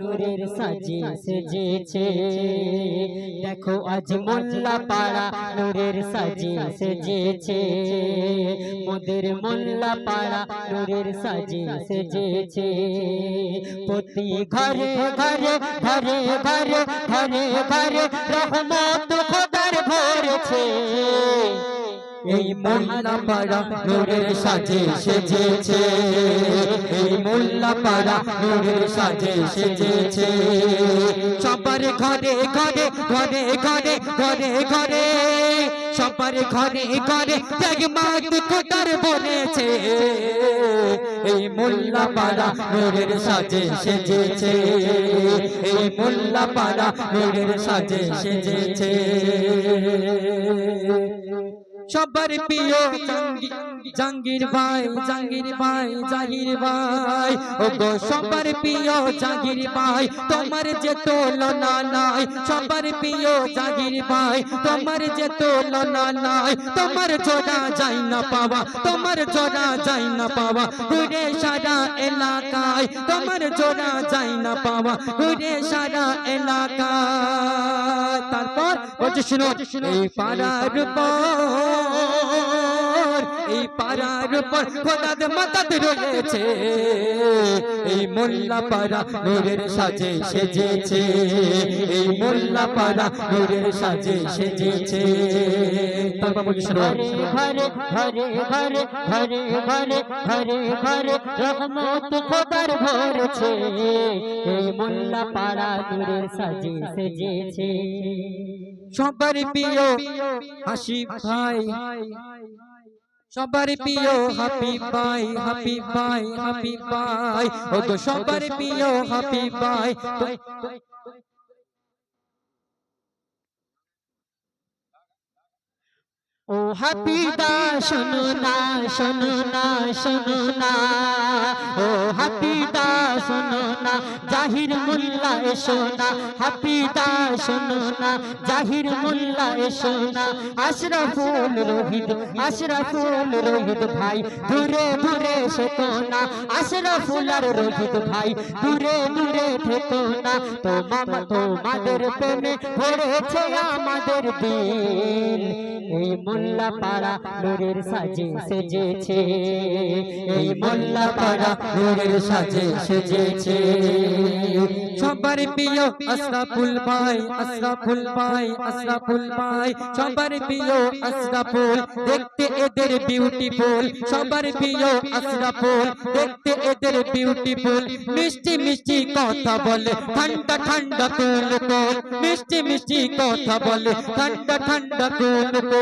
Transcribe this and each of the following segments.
নূরের সাজে সেজেছে। দেখো আজ মোল্লা পাড়া নূরের সাজে সেজেছে। মোদের মোল্লা পাড়া নূরের সাজে সেজেছে। প্রতি ঘরে ঘরে ঘরে ঘরে ঘরে ঘরে রহমত খোদার ভরেছে। এই মোল্লা পাড়া নূরের সাজে সেজেছে। এই মোল্লা পাড়া নূরের সাজে সেজেছে। সবার ঘরে ঘরে ঘরে ঘরে ঘরে ঘরে, সবার ঘরে ঘরে জগমাত কোটার বলেছে এই মোল্লা পাড়া নূরের সাজে সেজেছে। এই মোল্লা পাড়া নূরের সাজে সেজেছে। সবার প্রিয় জাঙ্গি- জাঙ্গির ভাই জাঙ্গির ভাই জাহির ভাই। ও গো সবার প্রিয় জাহির ভাই তোমার যে তুলনা নাই সবার প্রিয় জাহির ভাই তোমার যে তুলনা নাই তোমার জোড়া যাই না পাওয়া তোমার জোড়া যাই না পাওয়া। ঘুরে সারা এলাকায় তোমার জোড়া যাই না পাওয়া। ঘুরে সারা এলাকায়। তারপর বলছে শুনো এই পাড়ার পর এই পাড়ার উপর খোদাদ মাতাদ রয়েছে। এই মোল্লা পাড়া নূরের সাজে সেজেছে। এই মোল্লা পাড়া নূরের সাজে সেজেছে। তারপর বলছে শোনো ঘরে ঘরে ঘরে ঘরে ঘরে ঘরে ঘরে রহমত খোদার ভরেছে এই মোল্লা পাড়া নূরের সাজে সেজেছে। সবার প্রিয় হাসি ভাই। সবার প্রিয় হাপি ভাই হাপি ভাই হাপি ভাই। ও তো সবার প্রিয় হাপি ভাই। ও হাপিদা শোনো না শোনো না শোনো না। ও হাপিদা শোনো না, জাহির মোল্লা এসো না। হাপিদা শোনো না, জাহির মোল্লা এসো না। আশরাফুল রোহিত আশরাফুল রোহিত ভাই, দূরে দূরে সেতো না। আশরাফুল আর রোহিত ভাই, দূরে দূরে থেতো না। তো মামা তোমাদের প্রেমে ভরেছে আমাদের দিল। এই মোল্লা পাড়া নূরের সাজে সেজেছে। এই মোল্লা পাড়া নূরের সাজে সেজেছে। সবার প্রিয় আশরাফুল ভাই আশরাফুল ভাই আশরাফুল ভাই, সবার প্রিয় আশরাফুল, দেখতে এদের বিউটিফুল সবার প্রিয় আশরাফুল, দেখতে এদের বিউটিফুল মিষ্টি মিষ্টি কথা বলে, ঠান্ডা ঠান্ডা কুল কুল মিষ্টি মিষ্টি কথা বলে, ঠান্ডা ঠান্ডা কুল কুল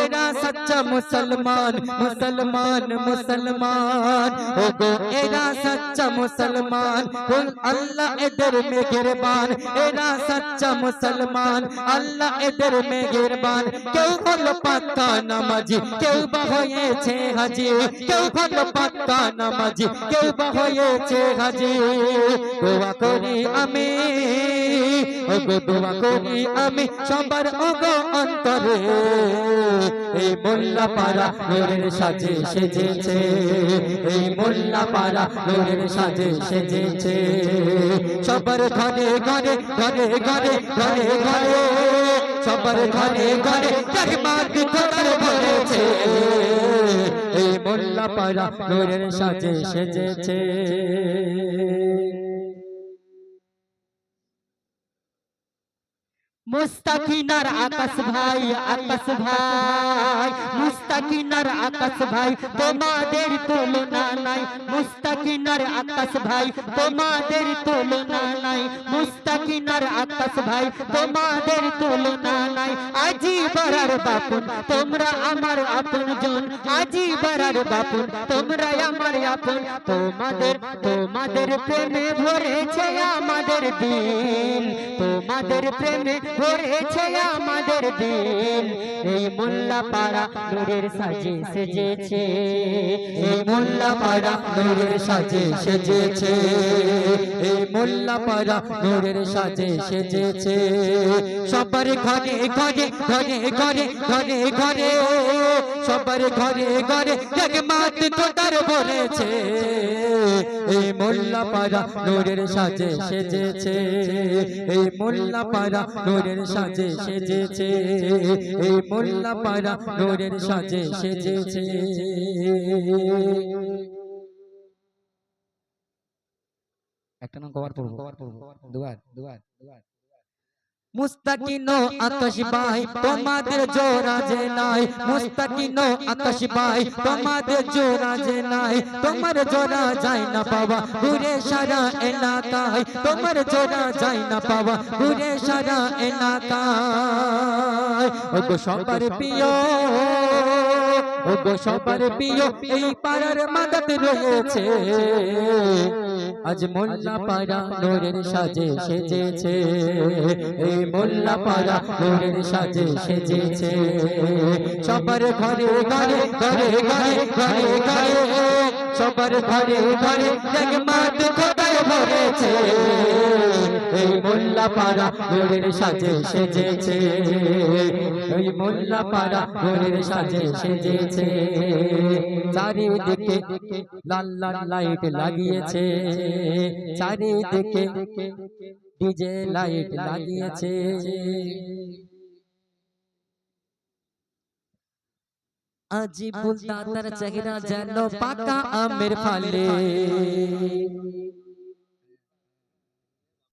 এরা সচ্চা মুসলমান মুসলমান মুসলমান ও গো এরা সচ্চা মুসলমান বল আল্লাহ এদের মেহেরবান এরা সচ্চা মুসলমান আল্লাহ এদের মেহেরবান কেউ হলো পাক্কা নামাজি কেউ বা হয়েছে হাজি কেউ হলো পাক্কা নামাজি কেউ বা হয়েছে হাজি দোয়া করি আমি ও গো দোয়া করি আমি সবার ওগো অন্তরে এই মোল্লা পাড়া নূরের সাজে সেজেছে। এই মোল্লা পাড়া নূরের সাজে সেজেছে। সবার ঘরে ঘরে ঘরে ঘরে ঘরে ঘরে, সবার ঘরে ঘরে জগমাত খোদার বলেছে এই মোল্লা পাড়া নূরের সাজে সেজেছে। মুস্তাকিনার আকাশ ভাই আকাশ ভাই, মুস্তাকিনার আকাশ ভাই, তোমাদের তুলনা নাই। মুস্তাকিনার আকাশ ভাই, তোমাদের তুলনা নাই। মুস্তাকিনার আকাশ ভাই, তোমাদের তুলনা নাই। আজি বরার বাপুন, তোমরা আমার আপন জন। আজি বরার বাপুন, তোমরা আমার আপন। তোমাদের তোমাদের প্রেমে ভরেছে আমাদের দিন। তোমাদের প্রেমে ভরেছে আমাদের দিন। এই মোল্লা পাড়া নূরের সাজে সেজেছে। এই মোল্লা পাড়া নূরের সাজে সেজেছে। এই মোল্লা পাড়া নূরের সাজে সেজেছে। সবার ঘরে ঘরে ঘরে ঘরে ঘরে ঘরে সবার ঘরে ঘরে জগমাত খোদার বলেছে এই মোল্লা পাড়া নূরের সাজে সেজেছে। এই মোল্লা পাড়া নূরের সাজে সেজেছে। এই মোল্লা পাড়া নূরের সাজে সেজেছে। একটা নাম কভার পড়ব? দুবার দুবার? দুবার? মুস্তাকিনো আকাশ ভাই তোমাদের জোড়া যে নাই মুস্তাকিনো আকাশ ভাই তোমাদের জোড়া যে নাই তোমার জোড়া যায় না পাওয়া। ঘুরে সারা এলাকায় তোমার জোড়া যায় না পাওয়া। ঘুরে সারা এলাকায়। ওগো সবার প্রিয় ওগো সবার প্রিয় এই পাড়ার মাদত রয়েছে। আজ মোল্লা পাড়া নোরের সাজে সেজেছে। এই মোল্লা পাড়া নোরের সাজে সেজেছে। সবার ঘরে ঘরে ঘরে ঘরে ঘরে ঘরে, সবার ঘরে ঘরে জগমাত খোদায় ভরেছে এই মোল্লা পাড়া নোরের সাজে সেজেছে। এই মোল্লা পাড়া নোরের সাজে সেজেছে। চারিদিকে লাল লাল লাইট লাগিয়েছে। চারিদিকে ডিজে লাইট লাগিয়েছে। আজি বুলতা তার চেহারা যেন পাকা আমের ফালে।